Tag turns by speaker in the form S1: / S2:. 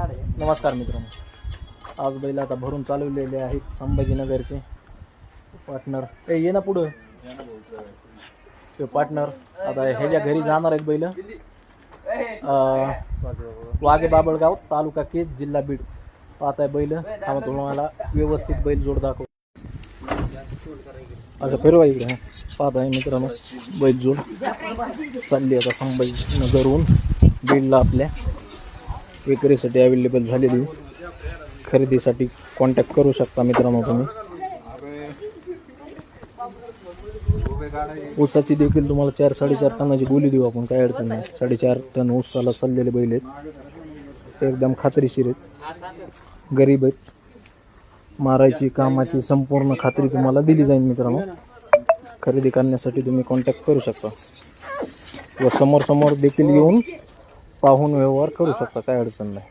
S1: नमस्कार मित्रांनो. आज बैल आता भरून चालवलेले आहेत संभाजीनगरचे. पार्टनर. ए ये ना पुढं. ते पार्टनर. आता ह्याच्या घरी जाणार आहेत बैल. वागे बाबळगाव तालुका केज जिल्हा बीड. पाहताय बैल. थांबा तुम्हाला व्यवस्थित बैल जोड दाखव. अच्छा फिरवा इकडे पाहताय मित्रांनो. बैल जोड. चालली आता संभाजीनगरहून. बीडला आपल्या. विक्रीसाठी अवेलेबल झालेली खरेदीसाठी कॉन्टॅक्ट करू शकता मित्रांनो तुम्ही. ऊसाची देखील तुम्हाला चार साडेचार टनाची बोली देऊ आपण काय अडचण नाही. साडेचार टन ऊसाला चाललेले बैल आहेत. एकदम खात्रीशीर आहेत. गरीब आहेत. मारायची कामाची संपूर्ण खात्री तुम्हाला दिली जाईल मित्रांनो. खरेदी करण्यासाठी तुम्ही कॉन्टॅक्ट करू शकता. व समोर समोर देखील येऊन पाहून व्यवहार करू शकता काय अडचण नाही.